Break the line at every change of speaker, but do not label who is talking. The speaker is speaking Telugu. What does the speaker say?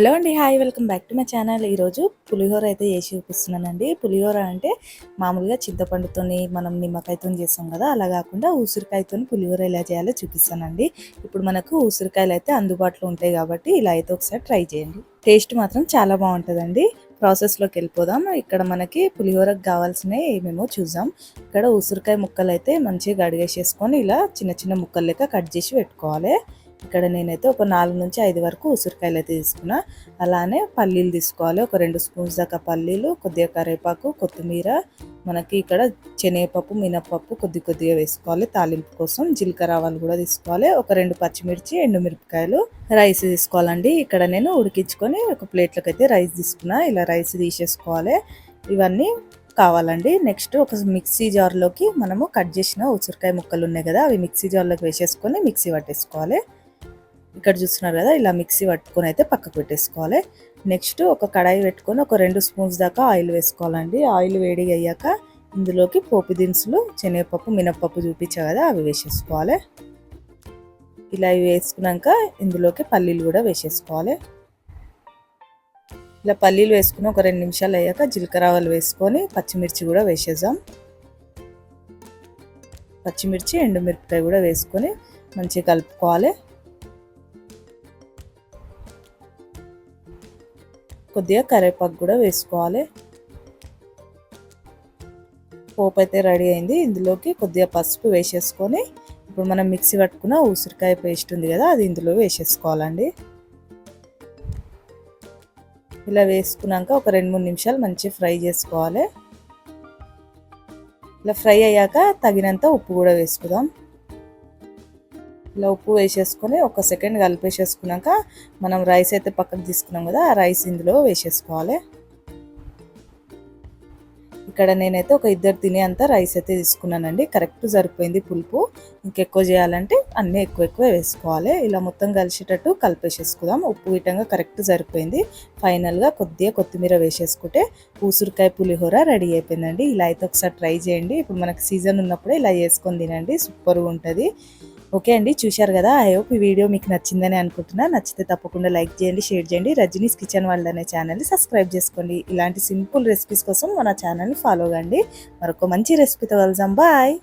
హలో అండి hi welcome back to my channel. ఈరోజు పులిహోర అయితే చేసి చూపిస్తున్నానండి. పులిహోర అంటే మామూలుగా చింతపండుతోని మనం నిమ్మకాయతో చేస్తాం కదా అలా కాకుండా ఉసిరికాయతో పులిహోర ఎలా చేయాలో చూపిస్తానండి. ఇప్పుడు మనకు ఉసిరికాయలు అయితే అందుబాటులో ఉంటాయి కాబట్టి ఇలా అయితే ఒకసారి ట్రై చేయండి. టేస్ట్ మాత్రం చాలా బాగుంటుందండి. ప్రాసెస్లోకి వెళ్ళిపోదాం. ఇక్కడ మనకి పులిహోరకు కావాల్సినవి ఏమేమో చూద్దాం. ఇక్కడ ఉసిరికాయ ముక్కలు అయితే మంచిగా గడిగేసేసుకొని ఇలా చిన్న చిన్న ముక్కలు లెక్క కట్ చేసి పెట్టుకోవాలి. ఇక్కడ నేనైతే ఒక నాలుగు నుంచి ఐదు వరకు ఉసిరికాయలు అయితే తీసుకున్నా. అలానే పల్లీలు తీసుకోవాలి. ఒక రెండు స్పూన్స్ దాకా పల్లీలు కొద్దిగా కరివేపాకు కొత్తిమీర. మనకి ఇక్కడ శనగపప్పు మినపప్పు కొద్ది కొద్దిగా వేసుకోవాలి. తాలింపు కోసం జీలకర్ర ఆవాలు కూడా తీసుకోవాలి. ఒక రెండు పచ్చిమిర్చి ఎండుమిరపకాయలు రైస్ తీసుకోవాలండి. ఇక్కడ నేను ఉడికించుకొని ఒక ప్లేట్లోకి అయితే రైస్ తీసుకున్నా. ఇలా రైస్ తీసేసుకోవాలి. ఇవన్నీ కావాలండి. నెక్స్ట్ ఒక మిక్సీ జార్లోకి మనము కట్ చేసిన ఉసిరికాయ ముక్కలు ఉన్నాయి కదా అవి మిక్సీ జార్లోకి వేసేసుకొని మిక్సీ పట్టేసుకోవాలి. ఇక్కడ చూస్తున్నారు కదా ఇలా మిక్సీ పట్టుకొని అయితే పక్కకు పెట్టేసుకోవాలి. నెక్స్ట్ ఒక కడాయి పెట్టుకొని ఒక రెండు స్పూన్స్ దాకా ఆయిల్ వేసుకోవాలండి. ఆయిల్ వేడి అయ్యాక ఇందులోకి పోపు దినుసులు శనగపప్పు మినప్పప్పు చూపించా కదా అవి వేసేసుకోవాలి. ఇలా ఇవి వేసుకున్నాక ఇందులోకి పల్లీలు కూడా వేసేసుకోవాలి. ఇలా పల్లీలు వేసుకుని ఒక రెండు నిమిషాలు అయ్యాక జీలకర్ర ఆవాలు వేసుకొని పచ్చిమిర్చి కూడా వేసేద్దాం. పచ్చిమిర్చి ఎండుమిరపకాయ కూడా వేసుకొని మంచిగా కలుపుకోవాలి. కొద్దిగా కరివేపాకు కూడా వేసుకోవాలి. పోపు అయితే రెడీ అయింది. ఇందులోకి కొద్దిగా పసుపు వేసేసుకొని ఇప్పుడు మనం మిక్సీ పట్టుకున్న ఉసిరికాయ పేస్ట్ ఉంది కదా అది ఇందులో వేసేసుకోవాలండి. ఇలా వేసుకున్నాక ఒక రెండు మూడు నిమిషాలు మంచిగా ఫ్రై చేసుకోవాలి. ఇలా ఫ్రై అయ్యాక తగినంత ఉప్పు కూడా వేసుకుందాం. ఇలా ఉప్పు వేసేసుకొని ఒక సెకండ్ కలిపేసేసుకున్నాక మనం రైస్ అయితే పక్కకు తీసుకున్నాం కదా ఆ రైస్ ఇందులో వేసేసుకోవాలి. ఇక్కడ నేనైతే ఒక ఇద్దరు తినే అంత రైస్ అయితే తీసుకున్నానండి. కరెక్ట్ సరిపోయింది పులుపు. ఇంకెక్కువ చేయాలంటే అన్నీ ఎక్కువ ఎక్కువ వేసుకోవాలి. ఇలా మొత్తం కలిసేటట్టు కలిపేసేసుకుందాం. ఉప్పు ఇటంగా కరెక్ట్ సరిపోయింది. ఫైనల్గా కొద్దిగా కొత్తిమీర వేసేసుకుంటే ఊసురికాయ పులిహోర రెడీ అయిపోయిందండి. ఇలా అయితే ఒకసారి ట్రై చేయండి. ఇప్పుడు మనకు సీజన్ ఉన్నప్పుడే ఇలా చేసుకొని తినండి. సూపర్గా ఉంటుంది. ఓకే అండి చూశారు కదా. ఐ హోప్ ఈ వీడియో మీకు నచ్చిందని అనుకుంటున్నా. నచ్చితే తప్పకుండా లైక్ చేయండి షేర్ చేయండి. రజనీస్ కిచెన్ వరల్డ్ అనే ఛానల్ని సబ్స్క్రైబ్ చేసుకోండి. ఇలాంటి సింపుల్ రెసిపీస్ కోసం మన ఛానల్ని ఫాలో కండి. మరొక మంచి రెసిపీతో కలుసాం బాయ్